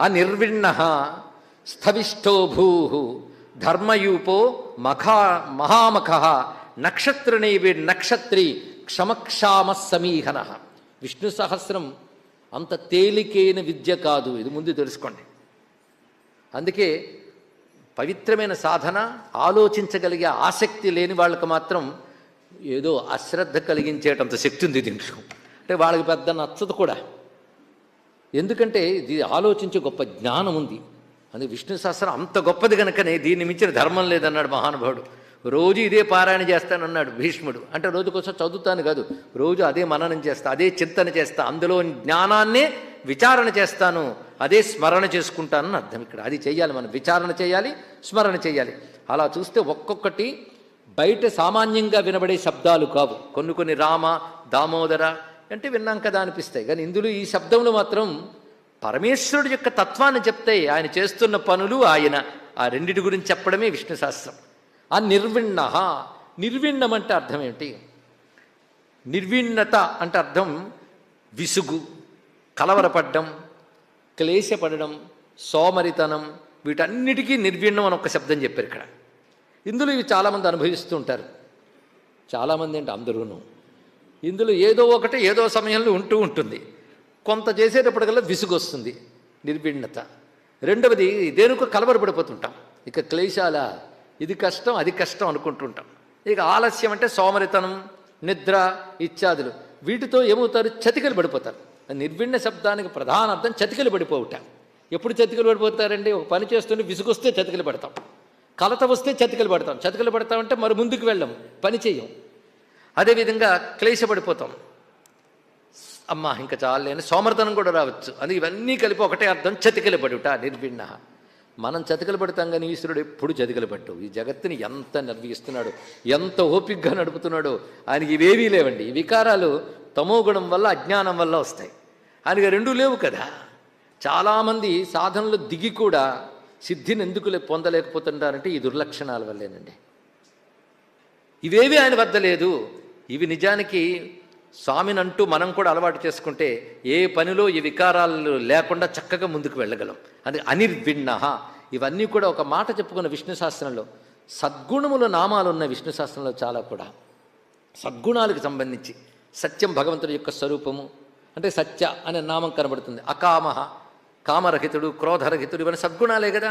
అనిర్విణ స్థవిష్టో భూ ధర్మయూపో మఖా మహామఖ నక్షత్రనైవి నక్షత్రి క్షమక్షామ సమీహన విష్ణు సహస్రం అంత తేలికైన విద్య కాదు. ఇది ముందు తెలుసుకోండి. అందుకే పవిత్రమైన సాధన ఆలోచించగలిగే ఆసక్తి లేని వాళ్ళకి మాత్రం ఏదో అశ్రద్ధ కలిగించేటంత శక్తి ఉంది దీంట్లో. అంటే వాళ్ళకి పెద్ద నచ్చదు కూడా. ఎందుకంటే ఇది ఆలోచించే గొప్ప జ్ఞానం ఉంది. అందుకే విష్ణు సహస్రం అంత గొప్పది కనుకనే దీన్ని మించిన ధర్మం లేదన్నాడు మహానుభావుడు. రోజు ఇదే పారాయణ చేస్తానన్నాడు భీష్ముడు. అంటే రోజుకోసం చదువుతాను కాదు. రోజు అదే మననం చేస్తా అదే చింతన చేస్తా అందులో జ్ఞానాన్నే విచారణ చేస్తాను. అదే స్మరణ చేసుకుంటానని అర్థం ఇక్కడ. అది చేయాలి మనం. విచారణ చేయాలి స్మరణ చేయాలి. అలా చూస్తే ఒక్కొక్కటి బయట సామాన్యంగా వినబడే శబ్దాలు కావు. కొన్ని కొన్ని రామ దామోదర అంటే విన్నాం కదా అనిపిస్తాయి. కానీ ఇందులో ఈ శబ్దంలో మాత్రం పరమేశ్వరుడు యొక్క తత్వాన్ని చెప్తే ఆయన చేస్తున్న పనులు ఆయన ఆ రెండిటి గురించి చెప్పడమే విష్ణు శాస్త్రం. ఆ నిర్విణ నిర్విణ్ణం అంటే అర్థం ఏమిటి? నిర్విణ్ణత అంటే అర్థం విసుగు కలవరపడ్డం క్లేశపడడం సోమరితనం వీటన్నిటికీ నిర్విణ్ణం అని ఒక శబ్దం చెప్పారు ఇక్కడ. ఇందులో ఇవి చాలామంది అనుభవిస్తూ ఉంటారు. చాలామంది అంటే అందరూనూ. ఇందులో ఏదో ఒకటి ఏదో సమయంలో ఉంటూ ఉంటుంది. కొంత చేసేటప్పటికల్లా విసుగొస్తుంది నిర్భిణత రెండవది దేనికో కలవరపడిపోతుంటాం. ఇక క్లేశాల ఇది కష్టం అది కష్టం అనుకుంటుంటాం. ఇక ఆలస్యం అంటే సోమరితనం నిద్ర ఇత్యాదులు. వీటితో ఏమవుతారు? చతికలు పడిపోతారు. నిర్విణ్ణ శబ్దానికి ప్రధాన అర్థం చతికలు పడిపోవుట. ఎప్పుడు చతికలు పడిపోతారండి? ఒక పని చేస్తుంటే విసుగొస్తే చతికలు పడతాం. కలత వస్తే చతికలు పడతాం. చతికలు పడతామంటే మరి ముందుకు వెళ్ళం పని చేయం అదేవిధంగా క్లేశపడిపోతాం. అమ్మా ఇంకా చాలేని సోమర్తనం కూడా రావచ్చు. అది ఇవన్నీ కలిపి ఒకటే అర్థం చతికిల పడుట నిర్విణ మనం చతికలు పడతాం కానీ ఈశ్వరుడు ఎప్పుడు చతికిల పట్టు ఈ జగత్తుని ఎంత నిర్వహిస్తున్నాడు? ఎంత ఓపిక్గా నడుపుతున్నాడో? ఆయనకి ఇవేవీ లేవండి. ఈ వికారాలు తమో గుణం వల్ల అజ్ఞానం వల్ల వస్తాయి. ఆయనకి రెండూ లేవు కదా. చాలామంది సాధనలో దిగి కూడా సిద్ధిని ఎందుకు లే- పొందలేకపోతుంటారంటే ఈ దుర్లక్షణాల వల్లేనండి. ఇవేవి ఆయన వద్ద లేదు. ఇవి నిజానికి స్వామిని అంటూ మనం కూడా అలవాటు చేసుకుంటే ఏ పనిలో ఈ వికారాలు లేకుండా చక్కగా ముందుకు వెళ్ళగలం. అది అనిర్విణ ఇవన్నీ కూడా ఒక మాట చెప్పుకున్న విష్ణు శాస్త్రంలో సద్గుణముల నామాలు ఉన్న విష్ణు శాస్త్రంలో చాలా కూడా. సద్గుణాలకు సంబంధించి సత్యం భగవంతుడి యొక్క స్వరూపము అంటే సత్య అనే నామం కనబడుతుంది. అకామ కామరహితుడు క్రోధరహితుడు ఇవన్నీ సద్గుణాలే కదా.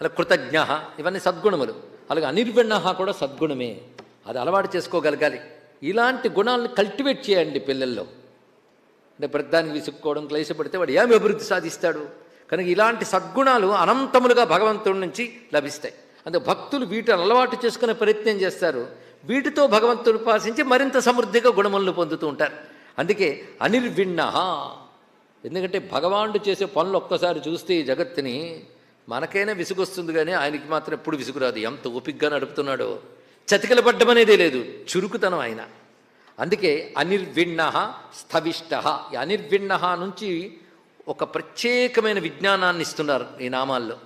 అలా కృతజ్ఞ ఇవన్నీ సద్గుణములు. అలాగే అనిర్విణ కూడా సద్గుణమే. అది అలవాటు చేసుకోగలగాలి. ఇలాంటి గుణాలను కల్టివేట్ చేయండి పిల్లల్లో. అంటే ప్రతిదానికి విసుక్కోవడం క్లేశపడితే వాడు ఏమి అభివృద్ధి సాధిస్తాడు? కనుక ఇలాంటి సద్గుణాలు అనంతములుగా భగవంతుడి నుంచి లభిస్తాయి. అంటే భక్తులు వీటిని అలవాటు చేసుకునే ప్రయత్నం చేస్తారు. వీటితో భగవంతుడు ఉపాసించి మరింత సమృద్ధిగా గుణములను పొందుతూ ఉంటారు. అందుకే అనిర్విణ ఎందుకంటే భగవానుడు చేసే పనులు ఒక్కసారి చూస్తే ఈ జగత్తుని మనకైనా విసుగొస్తుంది కానీ ఆయనకి మాత్రం ఎప్పుడు విసుగురాదు ఎంత ఓపిగ్గా నడుపుతున్నాడో. చతికిల పడ్డం అనేదే లేదు. చురుకుతనం ఆయన. అందుకే అనిర్విణ స్థవిష్ట. ఈ అనిర్విణ నుంచి ఒక ప్రత్యేకమైన విజ్ఞానాన్ని ఇస్తున్నారు ఈ నామాల్లో.